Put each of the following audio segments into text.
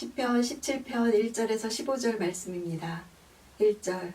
시편 17편 1절에서 15절 말씀입니다. 1절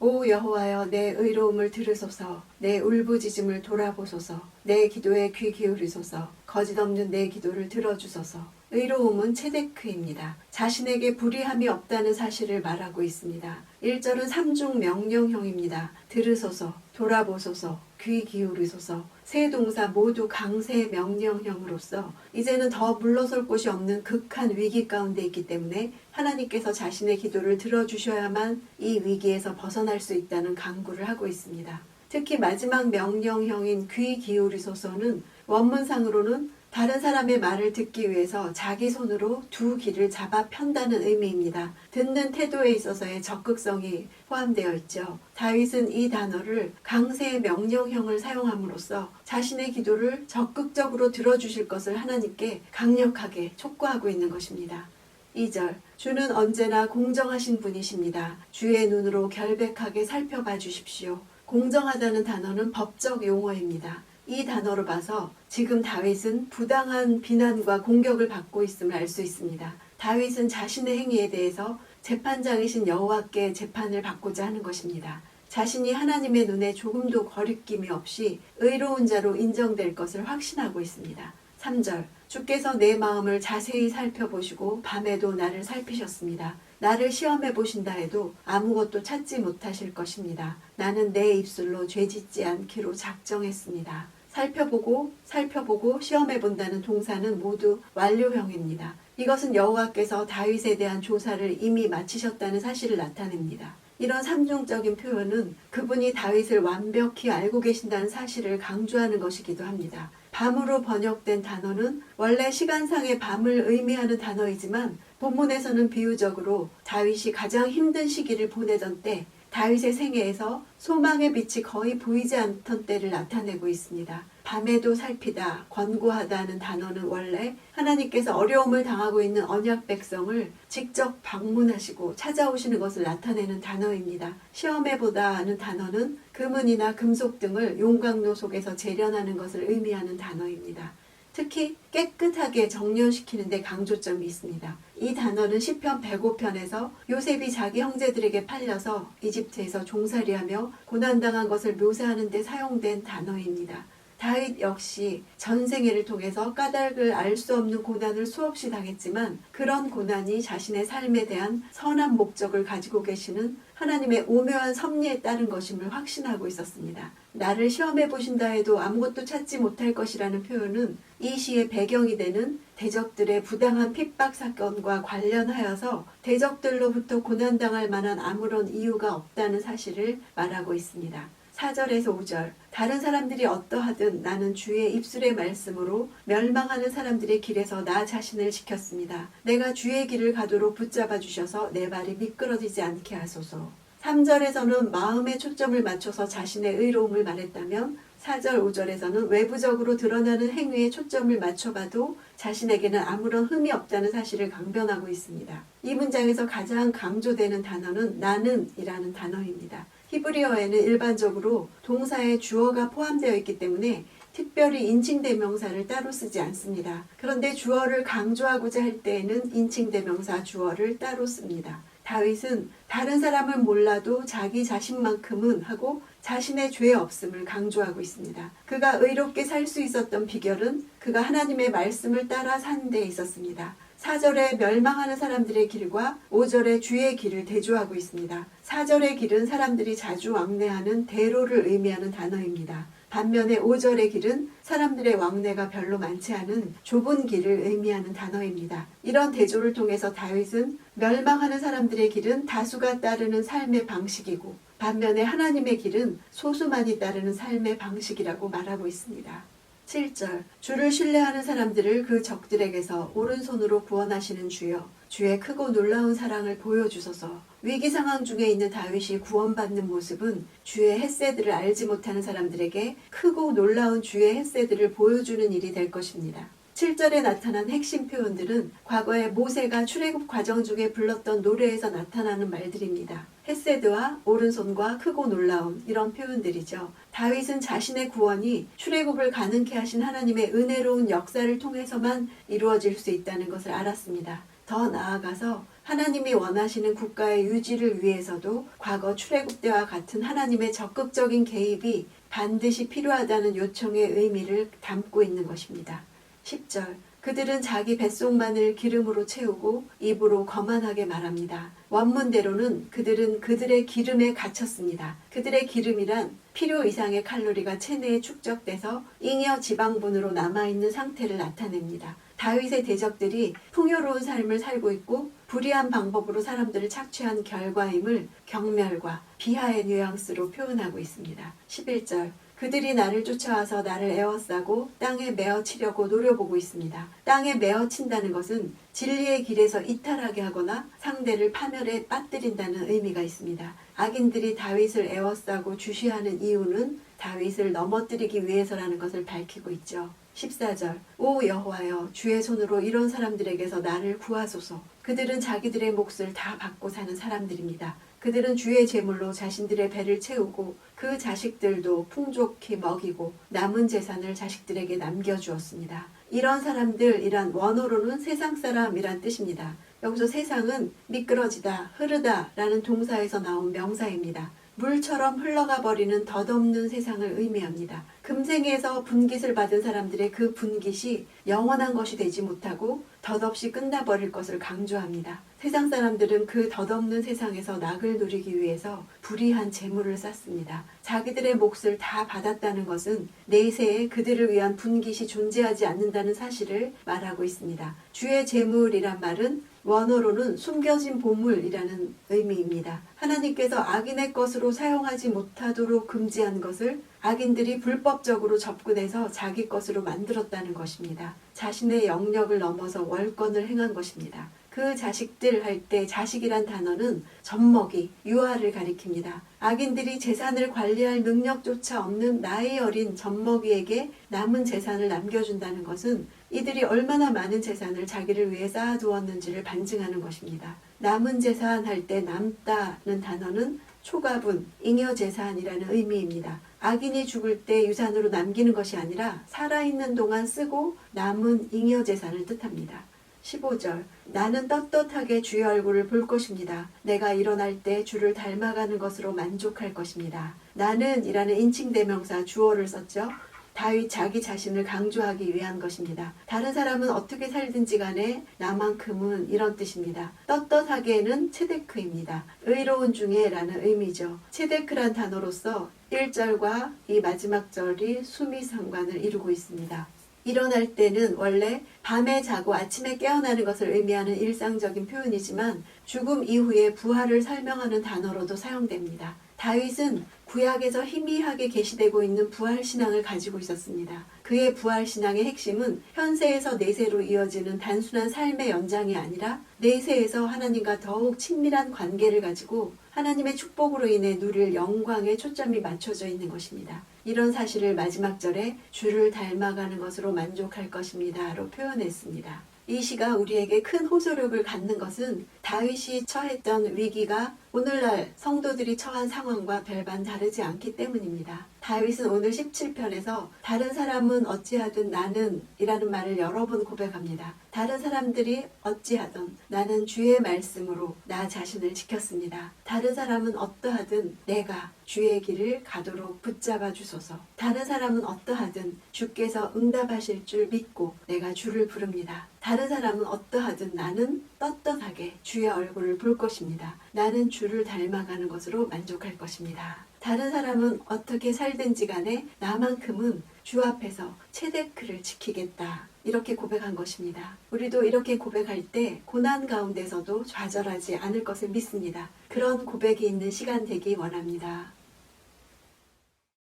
오 여호와여 내 의로움을 들으소서 내 울부짖음을 돌아보소서 내 기도에 귀 기울이소서 거짓 없는 내 기도를 들어주소서 의로움은 체데크입니다. 자신에게 불의함이 없다는 사실을 말하고 있습니다. 1절은 삼중 명령형입니다. 들으소서, 돌아보소서, 귀 기울이소서. 세 동사 모두 강세 명령형으로서 이제는 더 물러설 곳이 없는 극한 위기 가운데 있기 때문에 하나님께서 자신의 기도를 들어주셔야만 이 위기에서 벗어날 수 있다는 강구를 하고 있습니다. 특히 마지막 명령형인 귀 기울이소서는 원문상으로는 다른 사람의 말을 듣기 위해서 자기 손으로 두 귀를 잡아 편다는 의미입니다. 듣는 태도에 있어서의 적극성이 포함되어 있죠. 다윗은 이 단어를 강세의 명령형을 사용함으로써 자신의 기도를 적극적으로 들어주실 것을 하나님께 강력하게 촉구하고 있는 것입니다. 2절 주는 언제나 공정하신 분이십니다. 주의 눈으로 결백하게 살펴봐 주십시오. 공정하다는 단어는 법적 용어입니다. 이 단어로 봐서 지금 다윗은 부당한 비난과 공격을 받고 있음을 알 수 있습니다. 다윗은 자신의 행위에 대해서 재판장이신 여호와께 재판을 받고자 하는 것입니다. 자신이 하나님의 눈에 조금도 거리낌이 없이 의로운 자로 인정될 것을 확신하고 있습니다. 3절 주께서 내 마음을 자세히 살펴보시고 밤에도 나를 살피셨습니다. 나를 시험해 보신다 해도 아무것도 찾지 못하실 것입니다. 나는 내 입술로 죄짓지 않기로 작정했습니다. 살펴보고 살펴보고 시험해 본다는 동사는 모두 완료형입니다. 이것은 여호와께서 다윗에 대한 조사를 이미 마치셨다는 사실을 나타냅니다. 이런 삼중적인 표현은 그분이 다윗을 완벽히 알고 계신다는 사실을 강조하는 것이기도 합니다. 밤으로 번역된 단어는 원래 시간상의 밤을 의미하는 단어이지만 본문에서는 비유적으로 다윗이 가장 힘든 시기를 보내던 때 다윗의 생애에서 소망의 빛이 거의 보이지 않던 때를 나타내고 있습니다. 밤에도 살피다, 권고하다는 단어는 원래 하나님께서 어려움을 당하고 있는 언약 백성을 직접 방문하시고 찾아오시는 것을 나타내는 단어입니다. 시험해보다는 단어는 금은이나 금속 등을 용광로 속에서 재련하는 것을 의미하는 단어입니다. 특히 깨끗하게 정렬시키는 데 강조점이 있습니다. 이 단어는 시편 105편에서 요셉이 자기 형제들에게 팔려서 이집트에서 종살이하며 고난당한 것을 묘사하는 데 사용된 단어입니다. 다윗 역시 전생애를 통해서 까닭을 알 수 없는 고난을 수없이 당했지만 그런 고난이 자신의 삶에 대한 선한 목적을 가지고 계시는 하나님의 오묘한 섭리에 따른 것임을 확신하고 있었습니다. 나를 시험해 보신다 해도 아무것도 찾지 못할 것이라는 표현은 이 시의 배경이 되는 대적들의 부당한 핍박 사건과 관련하여서 대적들로부터 고난당할 만한 아무런 이유가 없다는 사실을 말하고 있습니다. 4절에서 5절 다른 사람들이 어떠하든 나는 주의 입술의 말씀으로 멸망하는 사람들의 길에서 나 자신을 지켰습니다. 내가 주의 길을 가도록 붙잡아 주셔서 내 발이 미끄러지지 않게 하소서. 3절에서는 마음에 초점을 맞춰서 자신의 의로움을 말했다면 4절, 5절에서는 외부적으로 드러나는 행위에 초점을 맞춰봐도 자신에게는 아무런 흠이 없다는 사실을 강변하고 있습니다. 이 문장에서 가장 강조되는 단어는 나는 이라는 단어입니다. 히브리어에는 일반적으로 동사에 주어가 포함되어 있기 때문에 특별히 인칭대명사를 따로 쓰지 않습니다. 그런데 주어를 강조하고자 할 때에는 인칭대명사 주어를 따로 씁니다. 다윗은 다른 사람을 몰라도 자기 자신만큼은 하고 자신의 죄 없음을 강조하고 있습니다. 그가 의롭게 살 수 있었던 비결은 그가 하나님의 말씀을 따라 산 데 있었습니다. 4절에 멸망하는 사람들의 길과 5절에 주의 길을 대조하고 있습니다. 4절의 길은 사람들이 자주 왕래하는 대로를 의미하는 단어입니다. 반면에 5절의 길은 사람들의 왕래가 별로 많지 않은 좁은 길을 의미하는 단어입니다. 이런 대조를 통해서 다윗은 멸망하는 사람들의 길은 다수가 따르는 삶의 방식이고 반면에 하나님의 길은 소수만이 따르는 삶의 방식이라고 말하고 있습니다. 7절 주를 신뢰하는 사람들을 그 적들에게서 오른손으로 구원하시는 주여 주의 크고 놀라운 사랑을 보여주소서 위기 상황 중에 있는 다윗이 구원받는 모습은 주의 햇새들을 알지 못하는 사람들에게 크고 놀라운 주의 햇새들을 보여주는 일이 될 것입니다. 7절에 나타난 핵심 표현들은 과거에 모세가 출애굽 과정 중에 불렀던 노래에서 나타나는 말들입니다. 햇세드와 오른손과 크고 놀라운 이런 표현들이죠. 다윗은 자신의 구원이 출애굽을 가능케 하신 하나님의 은혜로운 역사를 통해서만 이루어질 수 있다는 것을 알았습니다. 더 나아가서 하나님이 원하시는 국가의 유지를 위해서도 과거 출애굽 때와 같은 하나님의 적극적인 개입이 반드시 필요하다는 요청의 의미를 담고 있는 것입니다. 10절 그들은 자기 뱃속만을 기름으로 채우고 입으로 거만하게 말합니다. 원문대로는 그들은 그들의 기름에 갇혔습니다. 그들의 기름이란 필요 이상의 칼로리가 체내에 축적돼서 잉여 지방분으로 남아있는 상태를 나타냅니다. 다윗의 대적들이 풍요로운 삶을 살고 있고 불의한 방법으로 사람들을 착취한 결과임을 경멸과 비하의 뉘앙스로 표현하고 있습니다. 11절 그들이 나를 쫓아와서 나를 에워싸고 땅에 메어치려고 노려보고 있습니다. 땅에 메어친다는 것은 진리의 길에서 이탈하게 하거나 상대를 파멸에 빠뜨린다는 의미가 있습니다. 악인들이 다윗을 에워싸고 주시하는 이유는 다윗을 넘어뜨리기 위해서라는 것을 밝히고 있죠. 14절 오 여호와여 주의 손으로 이런 사람들에게서 나를 구하소서 그들은 자기들의 몫을 다 받고 사는 사람들입니다. 그들은 주의 제물로 자신들의 배를 채우고 그 자식들도 풍족히 먹이고 남은 재산을 자식들에게 남겨주었습니다. 이런 사람들이란 원어로는 세상 사람이란 뜻입니다. 여기서 세상은 미끄러지다, 흐르다 라는 동사에서 나온 명사입니다. 물처럼 흘러가 버리는 덧없는 세상을 의미합니다. 금생에서 분깃을 받은 사람들의 그 분깃이 영원한 것이 되지 못하고 덧없이 끝나버릴 것을 강조합니다. 세상 사람들은 그 덧없는 세상에서 낙을 누리기 위해서 불의한 재물을 쌓습니다. 자기들의 몫을 다 받았다는 것은 내세에 그들을 위한 분깃이 존재하지 않는다는 사실을 말하고 있습니다. 주의 재물이란 말은 원어로는 숨겨진 보물이라는 의미입니다. 하나님께서 악인의 것으로 사용하지 못하도록 금지한 것을 악인들이 불법적으로 접근해서 자기 것으로 만들었다는 것입니다. 자신의 영역을 넘어서 월권을 행한 것입니다. 그 자식들 할 때 자식이란 단어는 젖먹이, 유아를 가리킵니다. 악인들이 재산을 관리할 능력조차 없는 나이 어린 젖먹이에게 남은 재산을 남겨준다는 것은 이들이 얼마나 많은 재산을 자기를 위해 쌓아두었는지를 반증하는 것입니다. 남은 재산 할 때 남다는 단어는 초가분, 잉여재산이라는 의미입니다. 악인이 죽을 때 유산으로 남기는 것이 아니라 살아있는 동안 쓰고 남은 잉여재산을 뜻합니다. 15절 나는 떳떳하게 주의 얼굴을 볼 것입니다. 내가 일어날 때 주를 닮아가는 것으로 만족할 것입니다. 나는 이라는 인칭 대명사 주어를 썼죠. 다윗 자기 자신을 강조하기 위한 것입니다. 다른 사람은 어떻게 살든지 간에 나만큼은 이런 뜻입니다. 떳떳하게는 체데크입니다. 의로운 중에 라는 의미죠. 체데크란 단어로서 1절과 이 마지막 절이 수미 상관을 이루고 있습니다. 일어날 때는 원래 밤에 자고 아침에 깨어나는 것을 의미하는 일상적인 표현이지만 죽음 이후에 부활을 설명하는 단어로도 사용됩니다. 다윗은 구약에서 희미하게 계시되고 있는 부활 신앙을 가지고 있었습니다. 그의 부활 신앙의 핵심은 현세에서 내세로 이어지는 단순한 삶의 연장이 아니라 내세에서 하나님과 더욱 친밀한 관계를 가지고 하나님의 축복으로 인해 누릴 영광에 초점이 맞춰져 있는 것입니다. 이런 사실을 마지막 절에 주를 닮아가는 것으로 만족할 것입니다로 표현했습니다. 이 시가 우리에게 큰 호소력을 갖는 것은 다윗이 처했던 위기가 오늘날 성도들이 처한 상황과 별반 다르지 않기 때문입니다. 다윗은 오늘 17편에서 다른 사람은 어찌하든 나는 이라는 말을 여러 번 고백합니다. 다른 사람들이 어찌하든 나는 주의 말씀으로 나 자신을 지켰습니다. 다른 사람은 어떠하든 내가 주의 길을 가도록 붙잡아 주소서. 다른 사람은 어떠하든 주께서 응답하실 줄 믿고 내가 주를 부릅니다. 다른 사람은 어떠하든 나는 떳떳하게 주의 얼굴을 볼 것입니다. 나는 주를 닮아가는 것으로 만족할 것입니다. 다른 사람은 어떻게 살든지 간에 나만큼은 주 앞에서 체데크를 지키겠다. 이렇게 고백한 것입니다. 우리도 이렇게 고백할 때 고난 가운데서도 좌절하지 않을 것을 믿습니다. 그런 고백이 있는 시간 되기 원합니다.